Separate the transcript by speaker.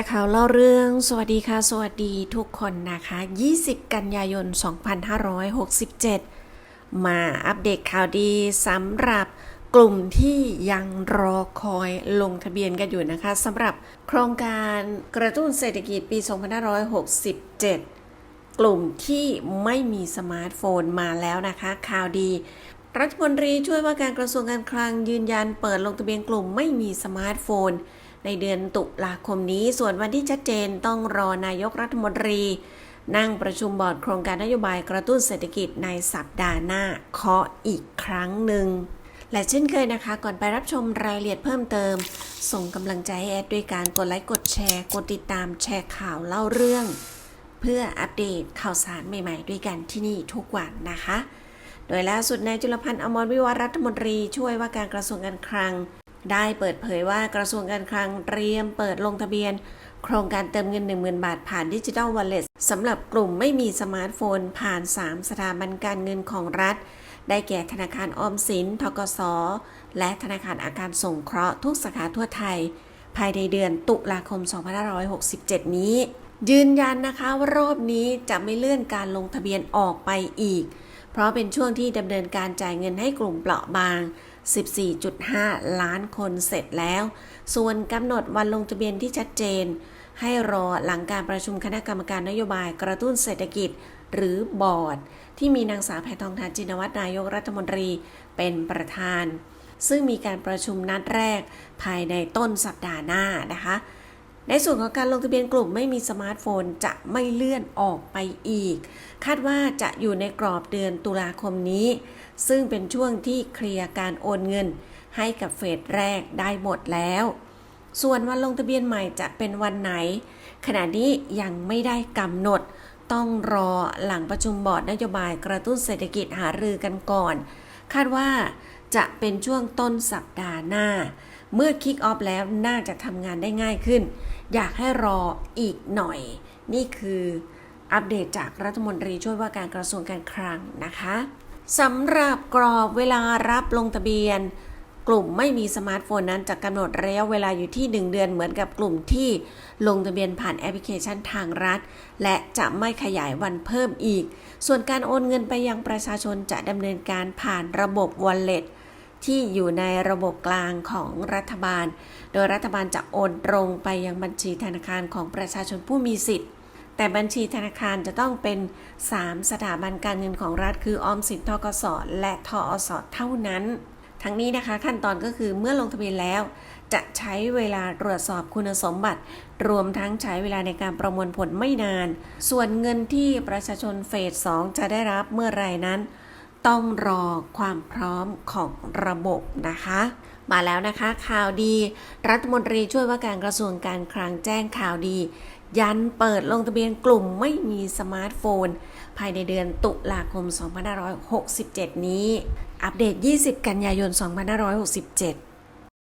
Speaker 1: ร์ข่าวเล่าเรื่อง สวัสดีค่ะ สวัสดีทุกคนนะคะ 20 กันยายน 2567 มาอัปเดตข่าวดีสำหรับกลุ่มที่ยังรอคอยลงทะเบียนกันอยู่นะคะสำหรับโครงการกระตุ้นเศรษฐกิจปี 2567 กลุ่มที่ไม่มีสมาร์ทโฟนมาแล้วนะคะข่าวดีรัฐมนตรีช่วยว่าการกระทรวงการคลังยืนยันเปิดลงทะเบียนกลุ่มไม่มีสมาร์ทโฟน ในเดือนตุลาคมนี้ ส่วนวันที่ชัดเจนต้องรอนายกรัฐมนตรี นั่งประชุมบอร์ดโครงการนโยบายกระตุ้นเศรษฐกิจในสัปดาห์หน้าเคาะอีกครั้งหนึ่งและเช่นเคยนะคะ ก่อนไปรับชมรายละเอียดเพิ่มเติม ส่งกำลังใจให้แอดด้วยการกดไลค์กดแชร์ กดติดตามแชร์ข่าวเล่าเรื่อง เพื่ออัปเดตข่าวสารใหม่ๆ ด้วยกันที่นี่ทุกวันนะคะ โดยล่าสุดนายจุลพันธ์อมรวิวัฒน์รัฐมนตรีช่วยว่าการกระทรวงการคลัง ได้เปิดเผยว่ากระทรวงการคลังเตรียมเปิดลงทะเบียน โครงการเติมเงิน 10,000 บาทผ่านดิจิทัลวอลเล็ตสำหรับกลุ่มไม่มีสมาร์ทโฟนผ่าน 3 สถาบันการเงินของรัฐ ได้แก่ธนาคารออมสิน ทกส และธนาคารอาคารสงเคราะห์ทุกสาขาทั่วไทย ภายในเดือนตุลาคม 2567 นี้ ยืนยันนะคะว่ารอบนี้จะไม่เลื่อนการลงทะเบียนออกไปอีก เพราะเป็นช่วงที่ดำเนินการจ่ายเงินให้กลุ่มเปราะบาง 14.5 ล้านคนเสร็จแล้ว ส่วนกำหนดวันลงทะเบียนที่ชัดเจน ให้รอหลังการประชุมคณะกรรมการนโยบายกระตุ้นเศรษฐกิจ หรือบอร์ด ที่มีนางสาวแพทองทานจินวัตรนายกรัฐมนตรีเป็นประธาน ซึ่งมีการประชุมนัดแรกภายในต้นสัปดาห์หน้านะคะ ในส่วนของการลงทะเบียนกลุ่มไม่มีสมาร์ทโฟนจะไม่เลื่อนออกไปอีก คาดว่าจะอยู่ในกรอบเดือนตุลาคมนี้ ซึ่งเป็นช่วงที่เคลียร์การโอนเงิน ให้กับเฟสแรกได้หมดแล้ว ส่วนวันลงทะเบียนใหม่จะเป็นวันไหน ขณะนี้ยังไม่ได้กำหนด ต้องรอหลังประชุมบอร์ดนโยบายกระตุ้นเศรษฐกิจหารือกันก่อน คาดว่าจะเป็นช่วงต้นสัปดาห์หน้า เมื่อคิกออฟแล้วน่าจะทำงานได้ง่ายขึ้น อยากให้รออีกหน่อย นี่คืออัปเดตจากรัฐมนตรีช่วยว่าการกระทรวงการคลังนะคะสำหรับกรอบเวลารับลงทะเบียน กลุ่มไม่มีสมาร์ทโฟนนั้นจะกำหนดระยะเวลาอยู่ที่ 1 เดือนเหมือนกับกลุ่มที่ลงทะเบียนผ่านแอปพลิเคชันทางรัฐ และจะไม่ขยายวันเพิ่มอีก ส่วนการโอนเงินไปยังประชาชนจะดำเนินการผ่านระบบ Wallet ที่อยู่ในระบบกลางของรัฐบาล โดยรัฐบาลจะโอนตรงไปยังบัญชีธนาคารของประชาชนผู้มีสิทธิ์ แต่บัญชีธนาคารจะต้องเป็น 3 สถาบันการเงินของรัฐ คือออมสินทกสและทอสเท่านั้น ทั้งนี้นะคะขั้นตอนก็คือเมื่อลงทะเบียนแล้ว จะใช้เวลาตรวจสอบคุณสมบัติ รวมทั้งใช้เวลาในการประมวลผลไม่นาน ส่วนเงินที่ประชาชนเฟส 2 จะได้รับเมื่อไรนั้น ต้องรอความพร้อมของระบบนะคะ มาแล้วนะคะข่าวดี รัฐมนตรีช่วยว่าการกระทรวงการคลังแจ้งข่าวดี ยันเปิดลงทะเบียนกลุ่มไม่มีสมาร์ทโฟน ภายในเดือนตุลาคม 2567 นี้ อัปเดต 20 กันยายน 2567